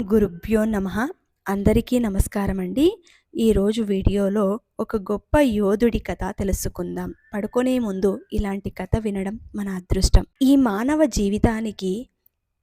గురుభ్యో నమ. అందరికీ నమస్కారం అండి ఈరోజు వీడియోలో ఒక గొప్ప యోధుడి కథ తెలుసుకుందాం. పడుకునే ముందు ఇలాంటి కథ వినడం మన అదృష్టం. ఈ మానవ జీవితానికి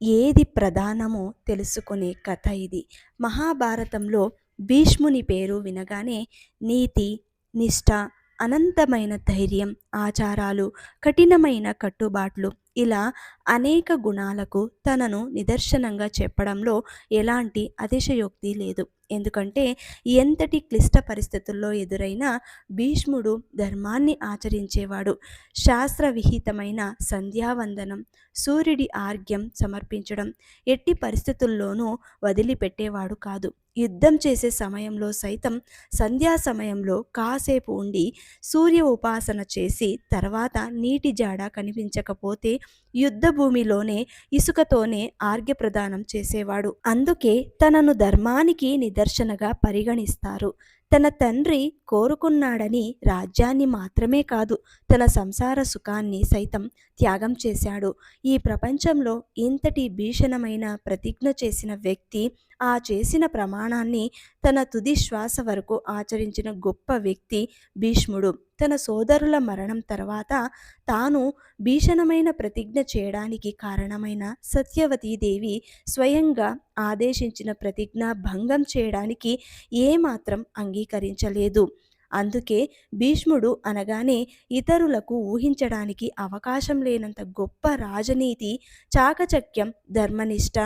ఏది ప్రధానమో తెలుసుకునే కథ ఇది. మహాభారతంలో భీష్ముని పేరు వినగానే నీతి నిష్ఠ అనంతమైన ధైర్యం ఆచారాలు కఠినమైన కట్టుబాట్లు. ఇలా అనేక గుణాలకు తనను నిదర్శనంగా చెప్పడంలో ఎలాంటి అతిశయోక్తి లేదు. ఎందుకంటే ఎంతటి క్లిష్ట పరిస్థితుల్లో ఎదురైనా భీష్ముడు ధర్మాన్ని ఆచరించేవాడు. శాస్త్రవిహితమైన సంధ్యావందనం సూర్యుడి ఆర్గ్యం సమర్పించడం ఎట్టి పరిస్థితుల్లోనూ వదిలిపెట్టేవాడు కాదు. యుద్ధం చేసే సమయంలో సైతం సంధ్యా సమయంలో కాసేపు ఉండి సూర్య ఉపాసన చేసి తర్వాత నీటి జాడ కనిపించకపోతే యుద్ధ భూమిలోనే ఇసుకతోనే ఆర్ఘ్య ప్రదానం చేసేవాడు. అందుకే తనను ధర్మానికి నిదర్శనగా పరిగణిస్తారు. తన తండ్రి కోరుకున్నాడని రాజ్యాన్ని మాత్రమే కాదు తన సంసార సుఖాన్ని సైతం త్యాగం చేశాడు. ఈ ప్రపంచంలో ఇంతటి భీషణమైన ప్రతిజ్ఞ చేసిన వ్యక్తి ఆ చేసిన ప్రమాణాన్ని తన తుది శ్వాస వరకు ఆచరించిన గొప్ప వ్యక్తి భీష్ముడు. తన సోదరుల మరణం తర్వాత తాను భీషణమైన ప్రతిజ్ఞ చేయడానికి కారణమైన సత్యవతీదేవి స్వయంగా ఆదేశించిన ప్రతిజ్ఞ భంగం చేయడానికి ఏమాత్రం అంగీకరించలేదు. అందుకే భీష్ముడు అనగానే ఇతరులకు ఊహించడానికి అవకాశం లేనంత గొప్ప రాజనీతి చాకచక్యం ధర్మనిష్ట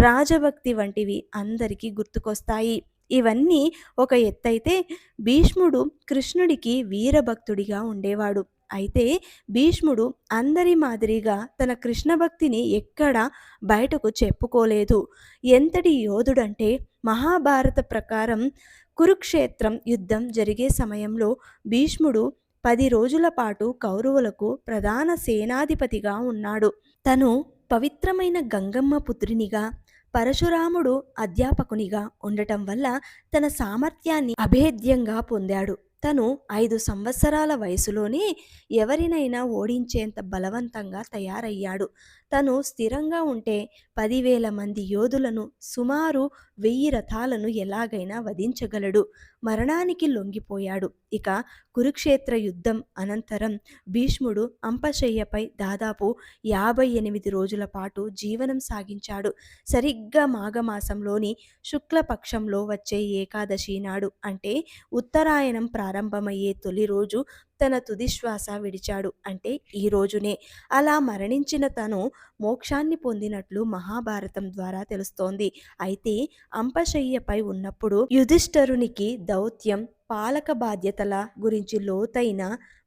రాజభక్తి వంటివి అందరికీ గుర్తుకొస్తాయి. ఇవన్నీ ఒక ఎత్తైతే భీష్ముడు కృష్ణుడికి వీరభక్తుడిగా ఉండేవాడు. అయితే భీష్ముడు అందరి మాదిరిగా తన కృష్ణ భక్తిని ఎక్కడ బయటకు చెప్పుకోలేదు. ఎంతటి యోధుడంటే మహాభారత ప్రకారం కురుక్షేత్రం యుద్ధం జరిగే సమయంలో భీష్ముడు పది రోజుల పాటు కౌరవులకు ప్రధాన సేనాధిపతిగా ఉన్నాడు. తను పవిత్రమైన గంగమ్మ పుత్రినిగా పరశురాముడు అధ్యాపకునిగా ఉండటం వల్ల తన సామర్థ్యాన్ని అభేద్యంగా పొందాడు. తను ఐదు సంవత్సరాల వయసులోనే ఎవరినైనా ఓడించేంత బలవంతంగా తయారయ్యాడు. తను స్థిరంగా ఉంటే పదివేల మంది యోధులను సుమారు వెయ్యి రథాలను ఎలాగైనా వధించగలడు. మరణానికి లొంగిపోయాడు. ఇక కురుక్షేత్ర యుద్ధం అనంతరం భీష్ముడు అంపశయ్యపై దాదాపు యాభై ఎనిమిది రోజుల పాటు జీవనం సాగించాడు. సరిగ్గా మాఘమాసంలోని శుక్లపక్షంలో వచ్చే ఏకాదశి నాడు అంటే ఉత్తరాయణం ప్రారంభమయ్యే తొలి రోజు తన తుదిశ్వాస విడిచాడు. అంటే ఈ రోజునే. అలా మరణించిన తను మోక్షాన్ని పొందినట్లు మహాభారతం ద్వారా తెలుస్తోంది. అయితే అంపశయ్యపై ఉన్నప్పుడు యుధిష్ఠరునికి దౌత్యం పాలక బాధ్యతల గురించి లోతైన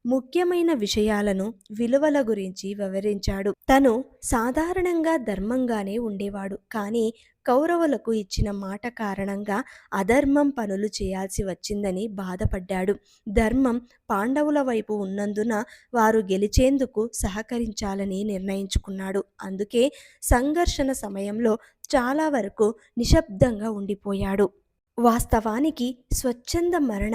ముఖ్యమైన విషయాలను విలువల గురించి వివరించాడు. తను సాధారణంగా ధర్మంగానే ఉండేవాడు. కానీ కౌరవులకు ఇచ్చిన మాట కారణంగా అధర్మం పనులు చేయాల్సి వచ్చిందని బాధపడ్డాడు. ధర్మం పాండవుల వైపు ఉన్నందున వారు గెలిచేందుకు సహకరించాలని నిర్ణయించుకున్నాడు. అందుకే సంఘర్షణ సమయంలో చాలా వరకు నిశ్శబ్దంగా ఉండిపోయాడు. వాస్తవానికి స్వచ్ఛంద మరణ.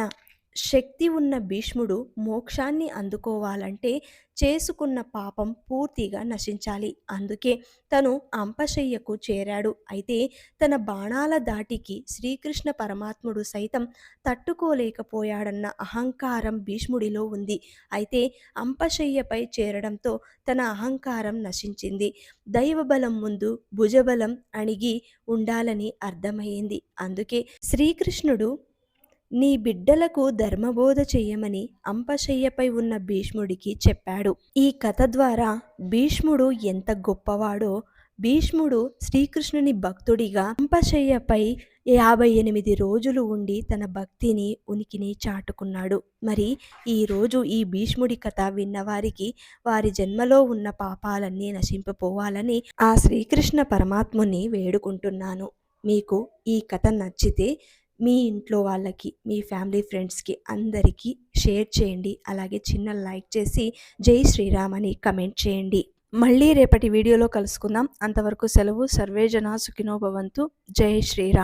శక్తి ఉన్న భీష్ముడు మోక్షాన్ని అందుకోవాలంటే చేసుకున్న పాపం పూర్తిగా నశించాలి. అందుకే తను అంపశయ్యకు చేరాడు. అయితే తన బాణాల దాటికి శ్రీకృష్ణ పరమాత్ముడు సైతం తట్టుకోలేకపోయాడన్న అహంకారం భీష్ముడిలో ఉంది. అయితే అంపశయ్యపై చేరడంతో తన అహంకారం నశించింది. దైవబలం ముందు భుజబలం అణిగి ఉండాలని అర్థమైంది అందుకే శ్రీకృష్ణుడు నీ బిడ్డలకు ధర్మబోధ చెయ్యమని అంపశయ్యపై ఉన్న భీష్ముడికి చెప్పాడు. ఈ కథ ద్వారా భీష్ముడు ఎంత గొప్పవాడో భీష్ముడు శ్రీకృష్ణుని భక్తుడిగా అంపశయ్యపై యాభై ఎనిమిది రోజులు ఉండి తన భక్తిని ఉనికిని చాటుకున్నాడు. మరి ఈరోజు ఈ భీష్ముడి కథ విన్నవారికి వారి జన్మలో ఉన్న పాపాలన్నీ నశింపపోవాలని ఆ శ్రీకృష్ణ పరమాత్ముని వేడుకుంటున్నాను. మీకు ఈ కథ నచ్చితే మీ ఇంట్లో వాళ్ళకి మీ ఫ్యామిలీ ఫ్రెండ్స్కి అందరికీ షేర్ చేయండి. అలాగే చిన్న లైక్ చేసి జై శ్రీరామ్ అని కమెంట్ చేయండి. మళ్ళీ రేపటి వీడియోలో కలుసుకుందాం. అంతవరకు సెలవు. సర్వేజన సుఖినోభవంతు జై శ్రీరామ్.